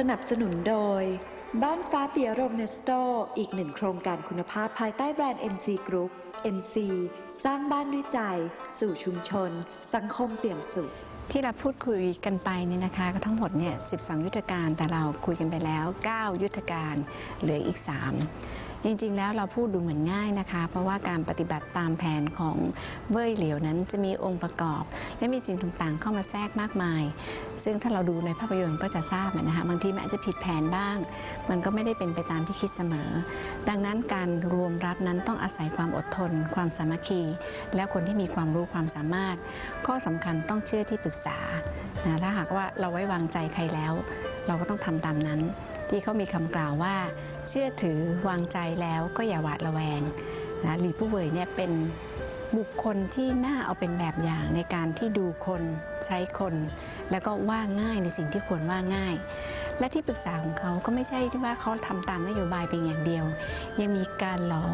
สนับสนุนโดย บ้านฟ้าเปียโรมเนสโต อีกหนึ่งโครงการคุณภาพภายใต้แบรนด์ NC Group NC สร้างบ้านด้วยใจ สู่ชุมชน สังคมเปี่ยมสุข ที่เราพูดคุยกันไปเนี่ยนะคะก็ทั้งหมดเนี่ย 12 ยุทธการแต่เราคุยกันไปแล้ว 9 ยุทธการเหลืออีก 3 จริงๆ แล้วเราพูดดูเหมือนง่ายนะคะ เพราะว่าการปฏิบัติตามแผนของเว่ยเหลียวนั้นจะมีองค์ประกอบ และมีสิ่งต่างๆ เข้ามาแทรกมากมาย ซึ่งถ้าเราดูในภาพยนตร์ก็จะทราบนะคะบางทีมันอาจจะผิดแผนบ้าง มันก็ไม่ได้เป็นไปตามที่คิดเสมอ ดังนั้นการรวมรัฐนั้นต้องอาศัยความอดทน ความสามัคคี และคนที่มีความรู้ความสามารถ ข้อสำคัญต้องเชื่อที่ปรึกษานะถ้าหากว่าเราไว้วางใจใครแล้ว เราก็ต้องทำตามนั้น ที่เขามีคำกล่าวว่า เชื่อถือวางใจแล้วก็อย่าหวาดระแวงนะหลีผู้เวยเนี่ยเป็นบุคคลที่น่าเอาเป็นแบบอย่างในการที่ดูคนใช้คน แล้วก็ว่าง่ายในสิ่งที่ควรว่าง่าย และที่ปรึกษาของเขาก็ไม่ใช่ที่ว่าเขาทำตามนโยบายเพียงอย่างเดียว ยังมีการหลอ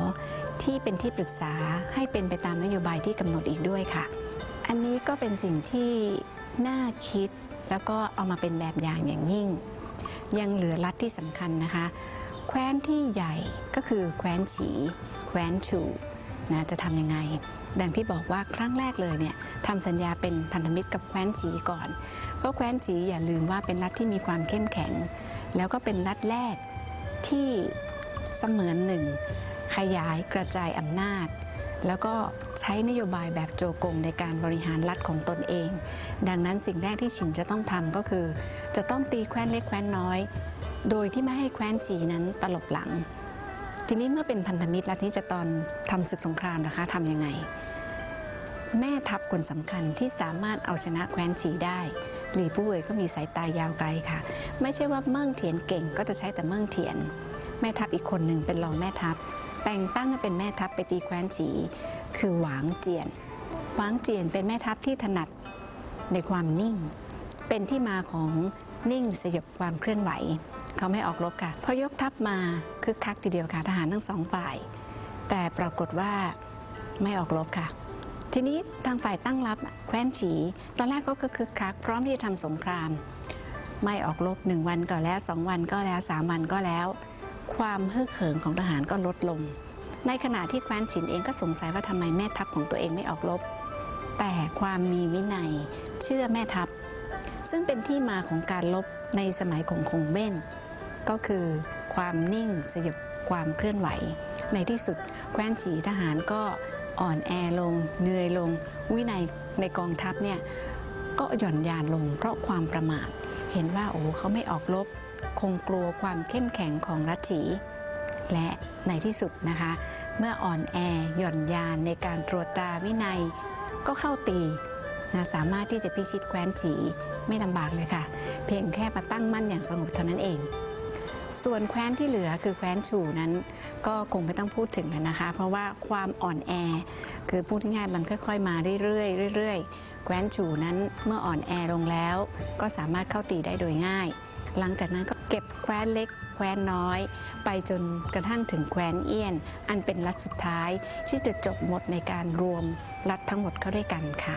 ที่เป็นที่ปรึกษาให้เป็นไปตามนโยบายที่กำหนดอีกด้วยค่ะ อันนี้ก็เป็นสิ่งที่น่าคิดแล้วก็เอามาเป็นแบบอย่างอย่างยิ่ง ยังเหลือรัฐที่สำคัญนะคะ แคว้นที่ใหญ่ก็คือแคว้นฉีแคว้นชูนะจะทำยังไง ดังที่บอกว่าครั้งแรกเลยเนี่ยทำสัญญาเป็นพันธมิตรกับแคว้นฉีก่อน เพราะแคว้นฉีอย่าลืมว่าเป็นรัฐที่มีความเข้มแข็ง แล้วก็เป็นรัฐแรกที่เสมือนหนึ่งขยายกระจายอำนาจ แล้วก็ใช้นโยบายแบบโจกงในการบริหารรัฐของตนเอง ดังนั้นสิ่งแรกที่ฉินจะต้องทำก็คือ จะต้องตีแคว้นเล็กแคว้นน้อย โดยที่ไม่ให้แคว้นจีนั้นตลบหลัง ทีนี้เมื่อเป็นพันธมิตรแล้วที่จะตอนทำศึกสงครามนะคะทำยังไง แม่ทัพคนสำคัญที่สามารถเอาชนะแคว้นจีได้หลีผู้เวยก็มีสายตายาวไกลค่ะ ไม่ใช่ว่าเมิ่งเถียนเก่งก็จะใช้แต่เมิ่งเถียน แม่ทัพอีกคนหนึ่งเป็นรองแม่ทัพ แต่งตั้งให้เป็นแม่ทัพไปตีแคว้นจี คือหวางเจียน หวางเจียนเป็นแม่ทัพที่ถนัดในความนิ่ง เป็นที่มาของนิ่งสยบความเคลื่อนไหว เขาไม่ออกรบค่ะพอยกทัพมาคึกคักทีเดียวค่ะทหารทั้งสองฝ่าย แต่ปรากฏว่าไม่ออกรบค่ะ ทีนี้ทางฝ่ายตั้งรับแคว้นฉี ตอนแรกก็คึกคัก พร้อมที่จะทำสงคราม ไม่ออกรบหนึ่งวันก็แล้วสองวันก็แล้วสามวันก็แล้ว ความฮึกเหิมของทหารก็ลดลง ในขณะที่แคว้นฉินเองก็สงสัยว่าทำไมแม่ทัพของตัวเองไม่ออกรบ แต่ความมีวินัยเชื่อแม่ทัพ ซึ่งเป็นที่มาของการลบในสมัยของคงเบ้น ก็คือความนิ่งสยบความเคลื่อนไหว ในที่สุดแคว้นฉีทหารก็อ่อนแอลง เหนื่อยลง วินัยในกองทัพเนี่ยก็หย่อนยานลงเพราะความประมาทเห็นว่าโอ้เขาไม่ออกรบ คงกลัวความเข้มแข็งของรัชฉีและในที่สุดนะคะ เมื่ออ่อนแอหย่อนยานในการตรวจตาวินัย ก็เข้าตีนะสามารถที่จะพิชิตแคว้นฉีไม่ลำบากเลยค่ะ เพียงแค่มาตั้งมั่นอย่างสงบเท่านั้นเอง ส่วนแคว้นที่เหลือคือแคว้นฉูนั้น ก็คงไม่ต้องพูดถึงแล้วนะคะ เพราะว่าความอ่อนแอ คือพูดง่ายๆมันค่อย ๆ มาเรื่อยๆเรื่อยๆแคว้นฉูนั้นเมื่ออ่อนแอลงแล้ว ก็สามารถเข้าตีได้โดยง่าย หลังจากนั้นก็เก็บแคว้นเล็ก แคว้นน้อย ไปจนกระทั่งถึงแคว้นเอี้ยน อันเป็นรัฐสุดท้าย ที่จะจบหมดในการรวมรัฐทั้งหมดเข้าด้วยกันค่ะ